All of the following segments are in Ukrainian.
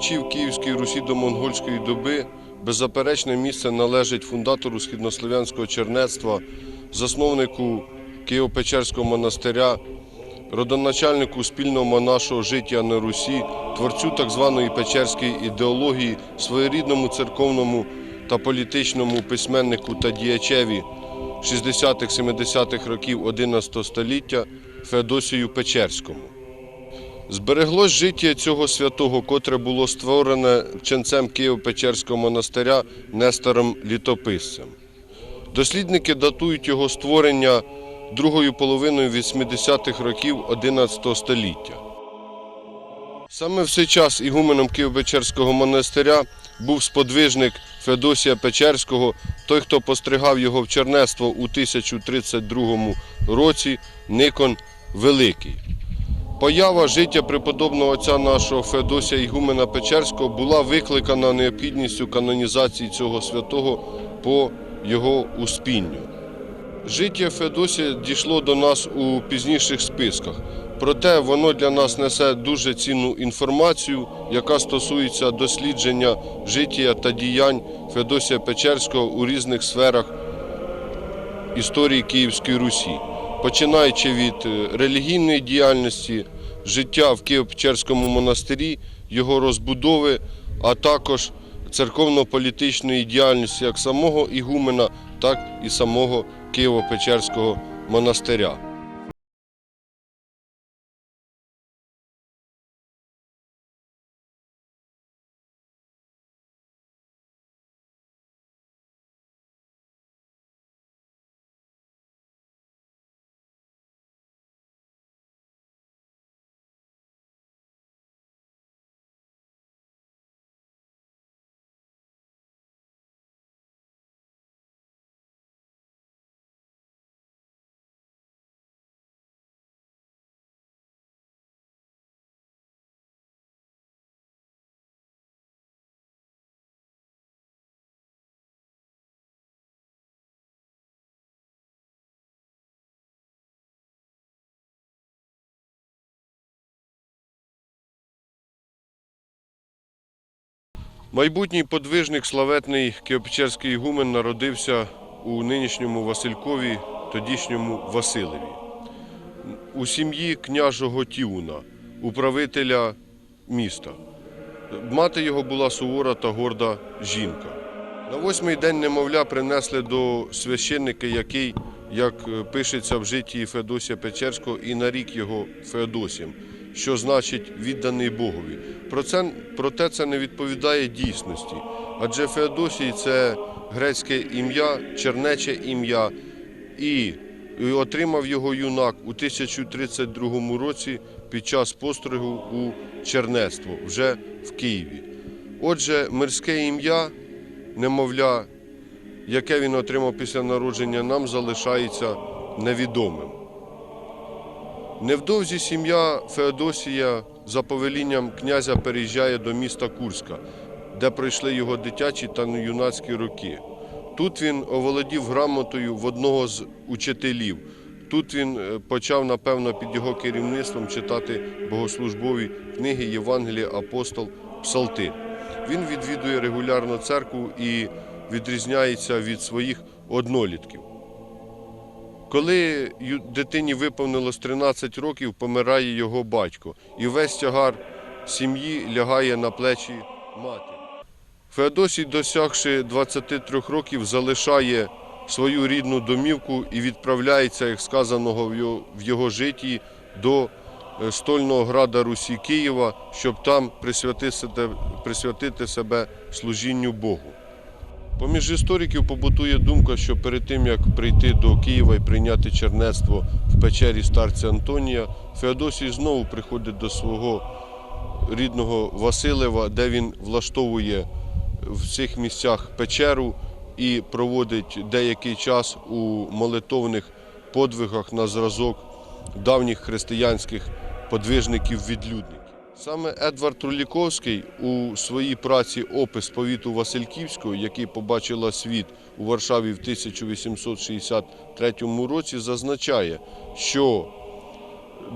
діячів Київської Русі до монгольської доби беззаперечне місце належить фундатору східнослов'янського чернецтва, засновнику Києво-Печерського монастиря, родоначальнику спільного монашого життя на Русі, творцю так званої печерської ідеології, своєрідному церковному та політичному письменнику та діячеві 60-70-х років XI століття Феодосію Печерському. Збереглось життя цього святого, котре було створене ченцем Києво-Печерського монастиря Нестором Літописцем. Дослідники датують його створення другою половиною 80-х років XI століття. Саме в цей час ігуменом Києво-Печерського монастиря був сподвижник Феодосія Печерського, той, хто постригав його в чернецтво у 1032 році, Никон Великий. Поява життя преподобного отця нашого Феодосія Ігумена Печерського була викликана необхідністю канонізації цього святого по його успінню. Життя Феодосія дійшло до нас у пізніших списках, проте воно для нас несе дуже цінну інформацію, яка стосується дослідження життя та діянь Феодосія Печерського у різних сферах історії Київської Русі, починаючи від е, релігійної діяльності, життя в Києво-Печерському монастирі, його розбудови, а також церковно-політичної діяльності як самого Ігумена, так і самого Києво-Печерського монастиря. Майбутній подвижник славетний Києво-Печерський ігумен народився у нинішньому Василькові, тодішньому Василеві. У сім'ї княжого Тіуна, управителя міста. Мати його була сувора та горда жінка. На восьмий день немовля принесли до священника, який, як е, пишеться в житті Феодосія Печерського, і нарік його Феодосієм, що значить відданий Богові. Проте це не відповідає дійсності, адже Феодосій це грецьке ім'я, чернече ім'я, і отримав його юнак у 1032 році під час постригу у чернецтво вже в Києві. Отже, мирське ім'я, немовля, яке він отримав після народження, нам залишається невідомим. Невдовзі сім'я Феодосія за повелінням князя переїжджає до міста Курська, де пройшли його дитячі та юнацькі роки. Тут він оволодів грамотою в одного з учителів. Тут він е, почав, напевно, під його керівництвом читати богослужбові книги Євангелія, апостол, Псалти. Він відвідує регулярно церкву і відрізняється від своїх однолітків. Коли дитині виповнилось 13 років, помирає його батько, і весь тягар сім'ї лягає на плечі матері. Феодосій, досягши 23 років, залишає свою рідну домівку і відправляється, як сказаного в його, житті, до е, стольного града Русі Києва, щоб там присвятити себе служінню Богу. Поміж істориків побутує думка, що перед тим, як прийти до Києва і прийняти чернецтво в печері старця Антонія, Феодосій знову приходить до свого рідного Василева, де він влаштовує в цих місцях печеру і проводить деякий час у молитовних подвигах на зразок давніх християнських подвижників-відлюдників. Саме Едвард Руліковський у своїй праці Опис повіту Васильківського, який побачила світ у Варшаві в 1863 році, зазначає, що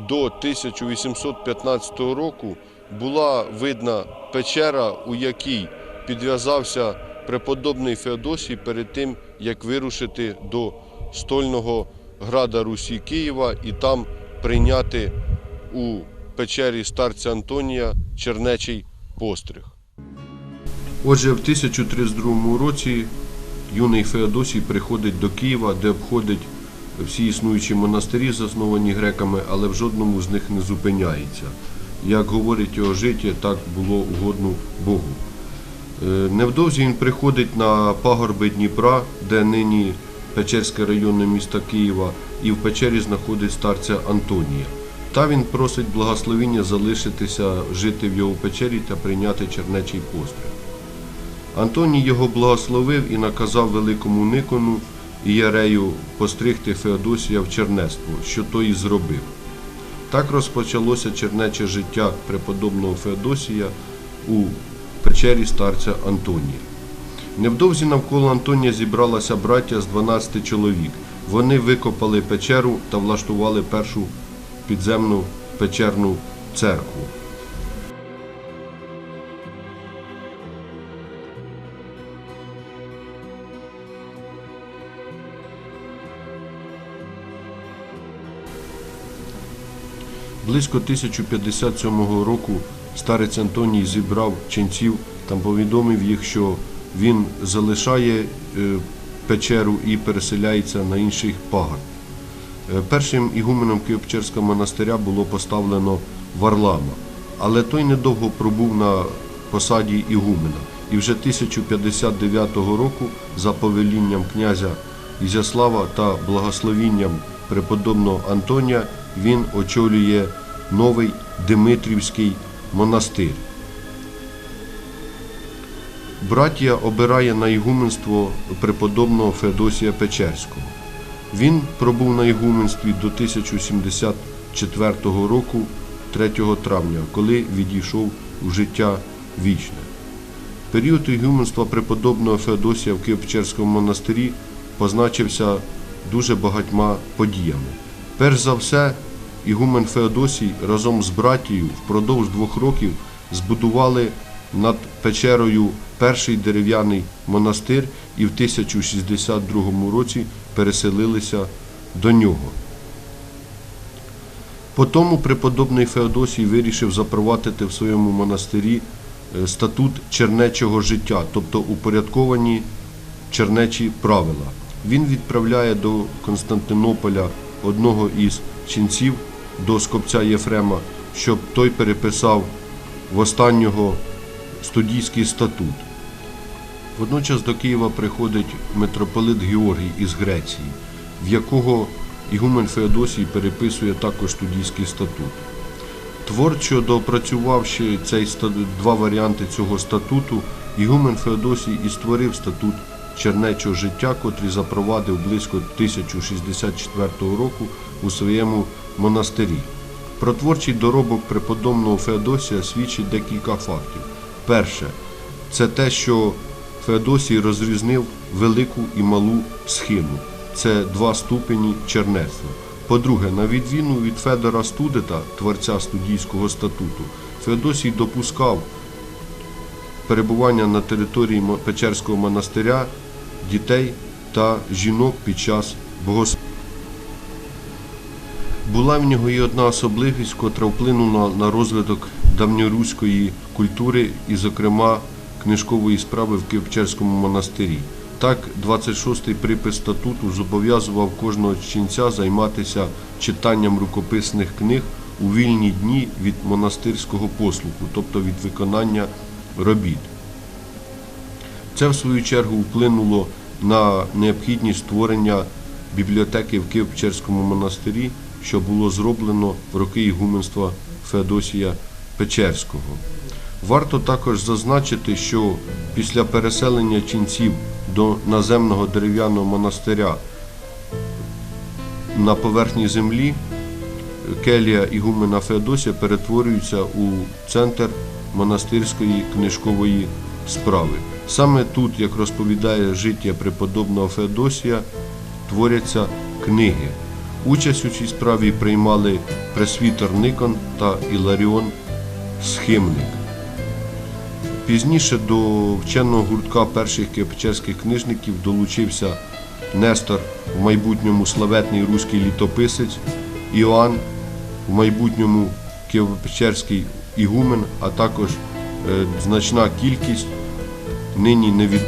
до 1815 року була видна печера, у якій підв'язався преподобний Феодосій перед тим, як вирушити до стольного града Русі Києва і там прийняти у печері старця Антонія чернечий постриг. Отже, в 1032 році юний Феодосій приходить до Києва, де обходить всі існуючі монастирі, засновані греками, але в жодному з них не зупиняється. Як говорить його життя, так було угодно Богу. Е, Невдовзі він приходить на пагорби Дніпра, де нині Печерське районне місто Києва, і в печері знаходить старця Антонія. Та він просить благословіння залишитися жити в його печері та прийняти чернечий постріл. Антоній його благословив і наказав великому Никону і Ярею постригти Феодосія в чернецтво, що той і зробив. Так розпочалося чернече життя преподобного Феодосія у печері старця Антонія. Невдовзі навколо Антонія зібралася браття з 12 чоловік. Вони викопали печеру та влаштували першу підземну печерну церкву. Близько 1057 року старець Антоній зібрав ченців та повідомив їх, що він залишає е, печеру і переселяється на інший пагорб. Е, Першим ігуменом Києво-Печерського монастиря було поставлено Варлама, але той недовго пробув на посаді ігумена. І вже 1059 року за повелінням князя Ізяслава та благословінням преподобного Антонія він очолює новий Димитрівський монастир. Братія обирає на ігуменство преподобного Феодосія Печерського. Він пробув на ігуменстві до 1074 року, 3 травня, коли відійшов у життя вічне. Період ігуменства преподобного Феодосія в Києво-Печерському монастирі позначився дуже багатьма подіями. Перш за все, ігумен Феодосій разом з братією впродовж двох років збудували над печерою перший дерев'яний монастир і в 1062 році переселилися до нього. Потому преподобний Феодосій вирішив запровадити в своєму монастирі е, статут чернечого життя, тобто упорядковані чернечі правила. Він відправляє до Константинополя одного із ченців до скопця Єфрема, щоб той переписав в останнього студійський статут. Водночас до Києва приходить митрополит Георгій із Греції, в якого Ігумен Феодосій переписує також студійський статут. Творчо доопрацювавши цей два варіанти цього статуту, Ігумен Феодосій і створив статут чернечого життя, котрий запровадив близько 1064 року у своєму монастирі. Про творчий доробок преподобного Феодосія свідчить декілька фактів. Перше, це те, що Феодосій розрізнив велику і малу схему. Це два ступені чернецтва. По-друге, на відміну від Федора Студета, творця студійського статуту, Феодосій допускав перебування на території Печерського монастиря дітей та жінок під час богослужіння. Була в нього і одна особливість, котра вплинула на розвиток давньоруської культури і, зокрема, книжкової справи в Київчерському монастирі. Так, 26-й припис статуту зобов'язував кожного ченця займатися читанням рукописних книг у вільні дні від монастирського послуху, тобто від виконання робіт. Це, в свою чергу, вплинуло на необхідність створення бібліотеки в Києво-Печерському монастирі, що було зроблено в роки ігуменства Феодосія Печерського. Варто також зазначити, що після переселення ченців до наземного дерев'яного монастиря на поверхні землі келія ігумена Феодосія перетворюється у центр монастирської книжкової справи. Саме тут, як розповідає життя преподобного Феодосія, творяться книги. Участь у цій справі приймали пресвітер Никон та Іларіон схимник. Пізніше до вченого гуртка перших києво-печерських книжників долучився Нестор, в майбутньому славетний руський літописець, Іоанн, в майбутньому Києво-Печерський ігумен, а також е, значна кількість нині невід...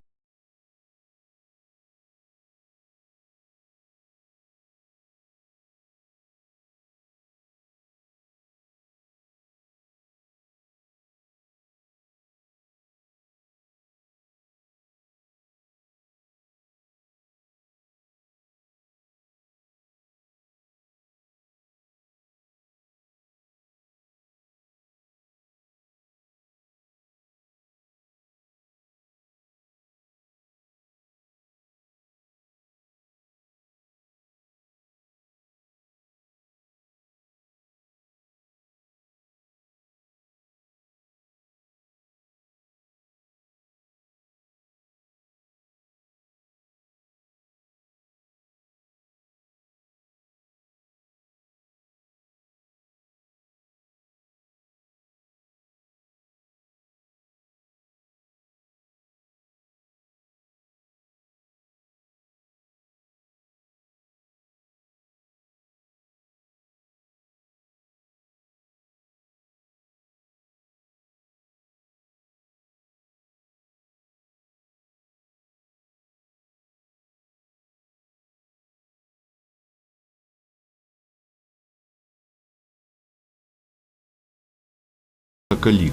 калік.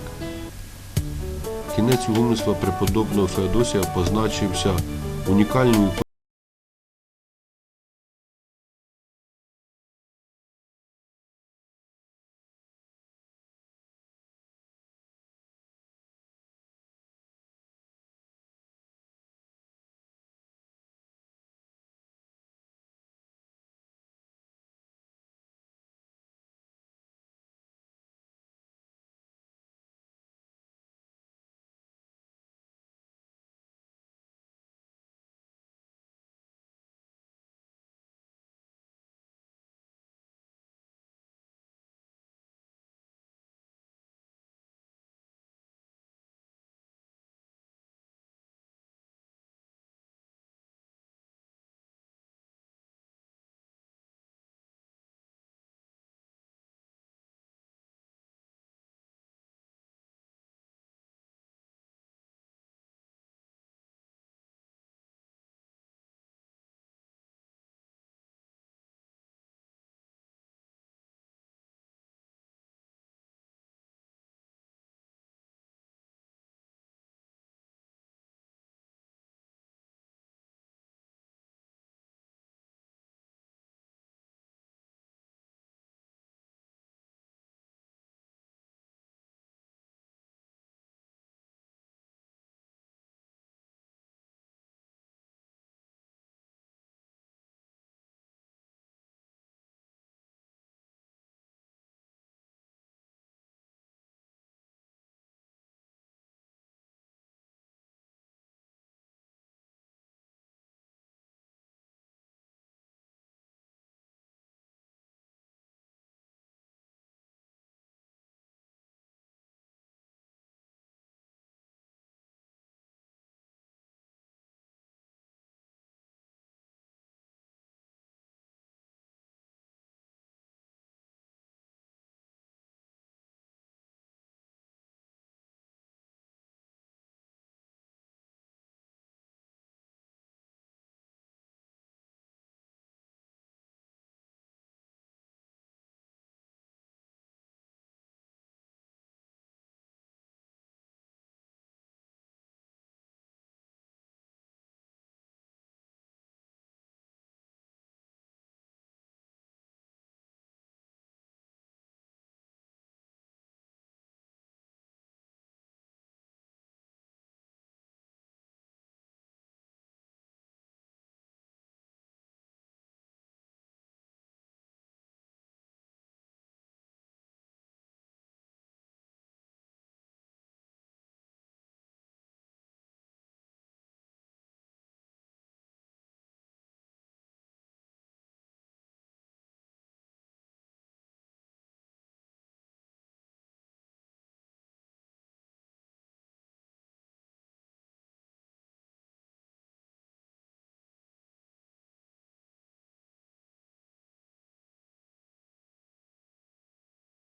Кінець гумництва преподобного Феодосія позначився унікальною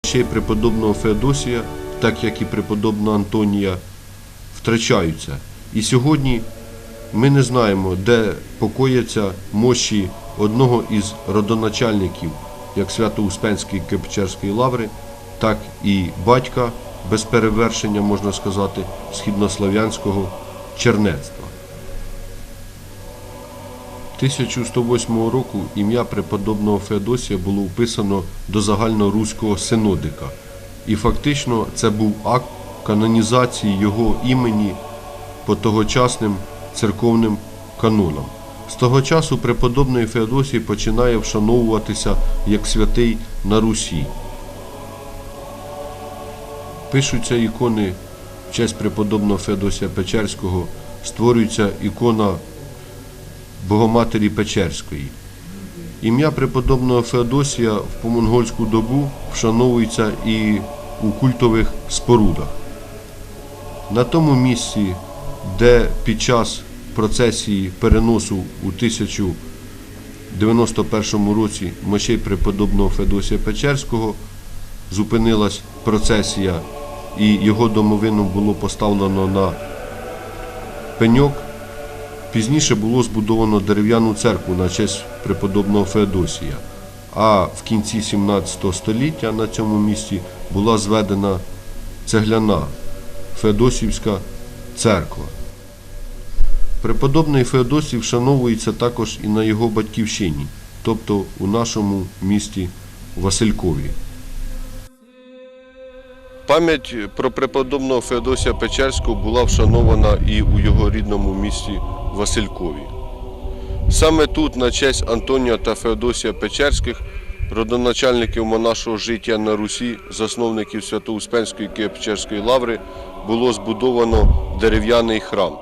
мощей преподобного Феодосія, так як і преподобного Антонія, втрачаються. І сьогодні ми не знаємо, де покояться мощі одного із родоначальників, як Свято-Успенської Кипчерської лаври, так і батька, без перевершення, можна сказати, східнослов'янського чернецтва. 1108 року ім'я преподобного Феодосія було вписано до загальноруського синодика, і фактично це був акт канонізації його імені по тогочасним церковним канонам. З того часу преподобний Феодосій починає вшановуватися як святий на Русі. Пишуться ікони в честь преподобного Феодосія Печерського, створюється ікона Богоматері Печерської. Ім'я преподобного Феодосія в помонгольську добу вшановується і у культових спорудах. На тому місці, де під час процесії переносу у 1091 році мощей преподобного Феодосія Печерського зупинилась процесія і його домовину було поставлено на пеньок. Пізніше було збудовано дерев'яну церкву на честь преподобного Феодосія, а в кінці 17 століття на цьому місці була зведена цегляна Феодосівська церква. Преподобний Феодосій вшановується також і на його батьківщині, тобто у нашому місті Василькові. Пам'ять про преподобного Феодосія Печерського була вшанована і у його рідному місті Василькові. Саме тут, на честь Антонія та Феодосія Печерських, родоначальників монашого життя на Русі, засновників Свято-Успенської Києво-Печерської лаври, було збудовано дерев'яний храм.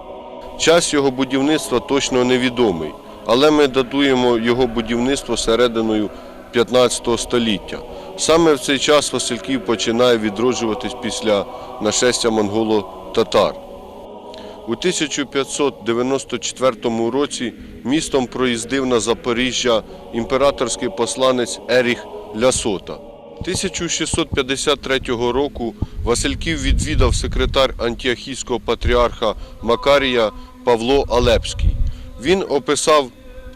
Час його будівництва точно невідомий, але ми датуємо його будівництво серединою 15 століття. Саме в цей час Васильків починає відроджуватись після нашестя монголо-татар. У 1594 році містом проїздив на Запоріжжя імператорський посланець Еріх Лясота. 1653 року Васильків відвідав секретар антіохійського патріарха Макарія Павло Алепський. Він описав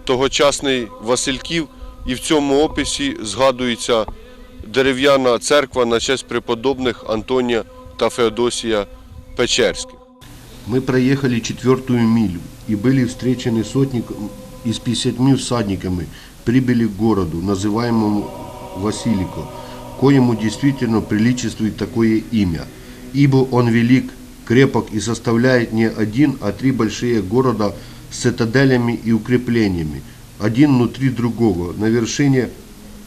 тогочасний Васильків, і в цьому описі згадується дерев'яна церква на честь преподобних Антонія та Феодосія Печерських. Мы проехали четвертую милю и были встречены сотником и с 50 всадниками прибыли к городу, называемому Василико, коему действительно приличествует такое имя, ибо он велик, крепок и составляет не один, а три большие города с цитаделями и укреплениями, один внутри другого, на вершине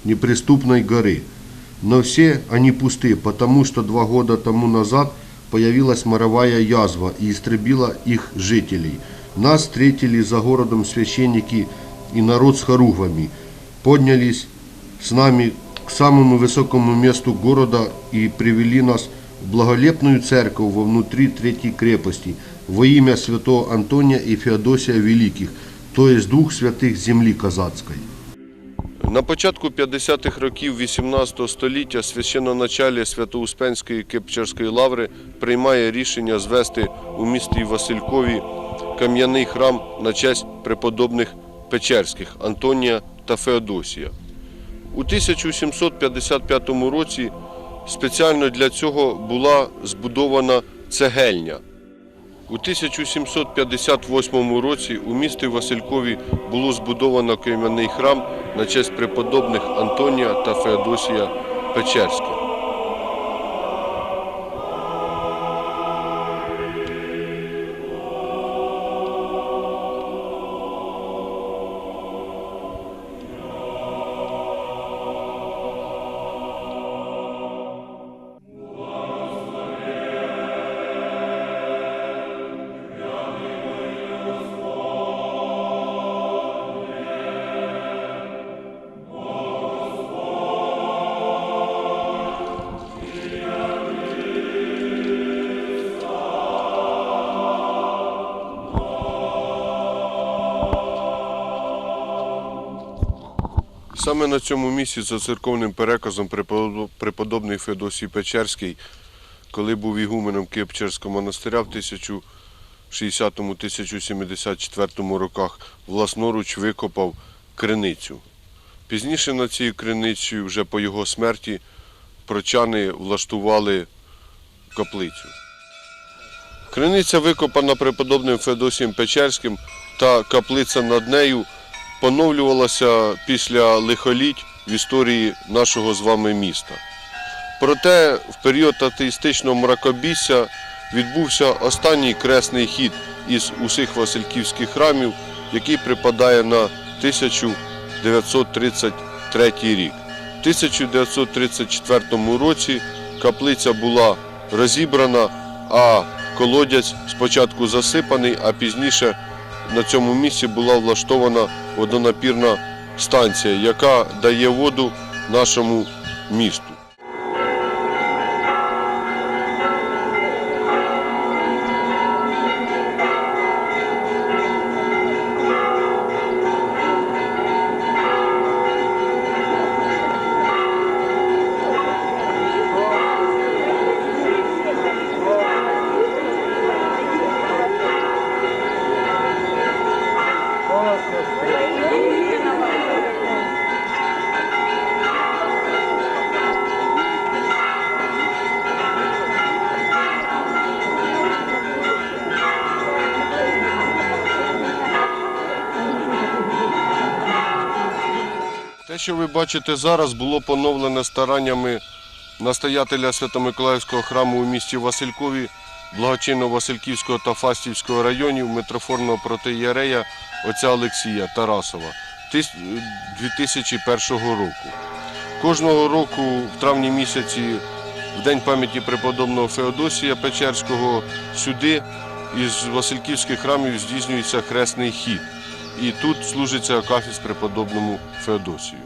неприступной горы. Но все они пусты, потому что два года тому назад появилась моровая язва и истребила их жителей. Нас встретили за городом священники и народ с хоругвами, поднялись с нами к самому высокому месту города и привели нас в благолепную церковь во внутри третьей крепости во имя святого Антония и Феодосия Великих, то есть двух святых земли казацкой. На початку 50-х років 18 століття священноначалія Свято-Успенської Кипчерської лаври приймає рішення звести у місті Василькові кам'яний храм на честь преподобних Печерських Антонія та Феодосія. У 1755 році спеціально для цього була збудована цегельня. У 1758 році у місті Василькові було збудовано кам'яний храм на честь преподобних Антонія та Феодосія Печерських. Саме на цьому місці за церковним переказом преподобний Феодосій Печерський, коли був ігуменом Києво-Печерського монастиря в 1060-1074 роках, власноруч викопав криницю. Пізніше на цій криниці, вже по його смерті, прочани влаштували каплицю. Криниця викопана преподобним Феодосієм Печерським та каплиця над нею поновлювалася після лихоліть в історії нашого з вами міста. Проте в період атеїстичного мракобісся відбувся останній кресний хід із усіх Васильківських храмів, який припадає на 1933 рік. В 1934 році каплиця була розібрана, а колодязь спочатку засипаний, а пізніше на цьому місці була влаштована водонапірна станція, яка дає воду нашому місту. Що ви бачите зараз, було поновлене стараннями настоятеля Свято-Миколаївського храму у місті Василькові, благочинного Васильківського та Фастівського районів митрофорного протиєрея отця Олексія Тарасова 2001 року. Кожного року, в травні місяці, в День пам'яті преподобного Феодосія Печерського, сюди із Васильківських храмів здійснюється хресний хід. І тут служиться акафіс преподобному Феодосію.